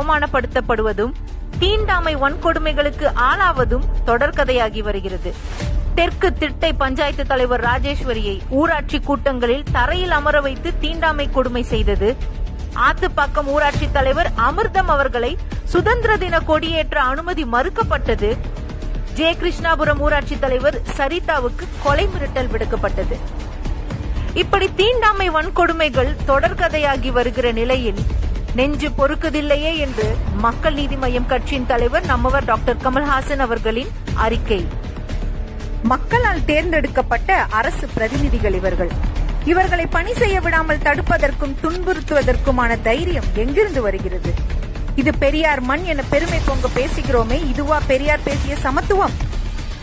அவமானப்படுத்தப்படுவதும் தீண்டாமை வன்கொடுமைகளுக்கு ஆளாவதும் தொடர்கதையாகி வருகிறது. தெற்கு திட்டை பஞ்சாயத்து தலைவர் ராஜேஸ்வரியை ஊராட்சி கூட்டங்களில் தரையில் அமர வைத்து தீண்டாமை கொடுமை செய்தது ஆத்துப்பாக்கம் ஊராட்சி தலைவர் அமிர்தம் அவர்களை சுதந்திர தின கொடியேற்ற அனுமதி மறுக்கப்பட்டது. ஜே கிருஷ்ணாபுரம் ஊராட்சி தலைவர் சரிதாவுக்கு கொலை மிரட்டல் விடுக்கப்பட்டது. இப்படி தீண்டாமை வன்கொடுமைகள் தொடர்கதையாகி வருகிற நிலையில் நெஞ்சு பொறுக்குதில்லையே என்று மக்கள் நீதி மய்யம் கட்சியின் தலைவர் நம்மவர் டாக்டர் கமல்ஹாசன் அவர்களின் அறிக்கை. மக்களால் தேர்ந்தெடுக்கப்பட்ட அரசு பிரதிநிதிகள் இவர்கள். இவர்களை பணி செய்ய விடாமல் தடுப்பதற்கும் துன்புறுத்துவதற்குமான தைரியம் எங்கிருந்து வருகிறது? இது பெரியார் மண் என பெருமை பொங்க பேசுகிறோமே இதுவா பெரியார் பேசிய சமத்துவம்?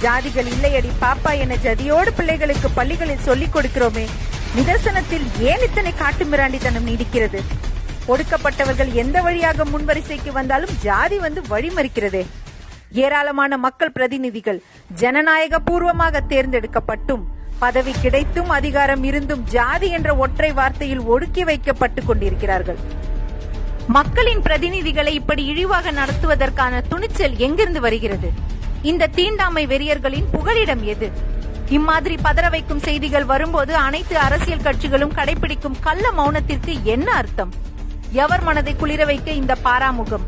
ஜாதிகள் இல்லையடி பாப்பா என ஜதியோடு பிள்ளைகளுக்கு பள்ளிகளில் சொல்லிக் கொடுக்கிறோமே நிதர்சனத்தில் ஏன் இத்தனை காட்டுமிராண்டித்தனம் நீடிக்கிறது? ஒடுக்கப்பட்டவர்கள் எந்த வழியாக முன்வரிசைக்கு வந்தாலும் ஜாதி வந்து வழிமறிக்கிறதே. ஏராளமான மக்கள் பிரதிநிதிகள் ஜனநாயக பூர்வமாக தேர்ந்தெடுக்கப்பட்டும் பதவி கிடைத்தும் அதிகாரம் இருந்தும் ஜாதி என்ற ஒற்றை வார்த்தையில் ஒடுக்கி வைக்கப்பட்டுக் கொண்டிருக்கிறார்கள். மக்களின் பிரதிநிதிகளை இப்படி இழிவாக நடத்துவதற்கான துணிச்சல் எங்கிருந்து வருகிறது? இந்த தீண்டாமை வெறியர்களின் புகலிடம் எது? இம்மாதிரி பதற வைக்கும் செய்திகள் வரும்போது அனைத்து அரசியல் கட்சிகளும் கடைபிடிக்கும் கள்ள மௌனத்திற்கு என்ன அர்த்தம்? எவர் மனதை குளிர வைக்க இந்த பாராமுகம்?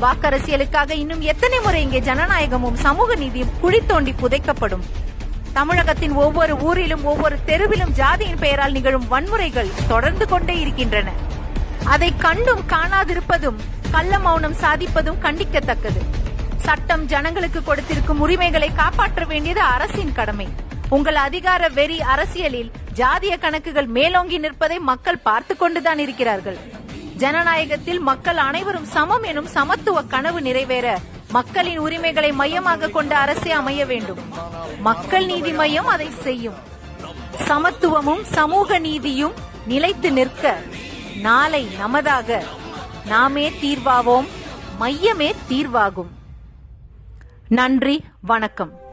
வாக்கரசியலுக்காக இன்னும் எத்தனை முறை இங்கே ஜனநாயகமும் சமூக நீதியும் குழி தோண்டி புதைக்கப்படும்? தமிழகத்தின் ஒவ்வொரு ஊரிலும் ஒவ்வொரு தெருவிலும் ஜாதியின் பெயரால் நிகழும் வன்முறைகள் தொடர்ந்து கொண்டே இருக்கின்றன. அதை கண்டும் காணாதிருப்பதும் கள்ள மௌனம் சாதிப்பதும் கண்டிக்கத்தக்கது. சட்டம் ஜனங்களுக்கு கொடுத்திருக்கும் உரிமைகளை காப்பாற்ற வேண்டியது அரசின் கடமை. உங்கள் அதிகார வெறி அரசியலில் ஜாதிய கணக்குகள் மேலோங்கி நிற்பதை மக்கள் பார்த்து கொண்டுதான் இருக்கிறார்கள். ஜனநாயகத்தில் மக்கள் அனைவரும் சமம் எனும் சமத்துவ கனவு நிறைவேற மக்களின் உரிமைகளை மையமாக கொண்ட அரசே அமைய வேண்டும். மக்கள் நீதி மையம் அதை செய்யும். சமத்துவமும் சமூக நீதியும் நிலைத்து நிற்க நாளை நமதாக நாமே தீர்வாவோம் மையமே தீர்வாகும். நன்றி வணக்கம்.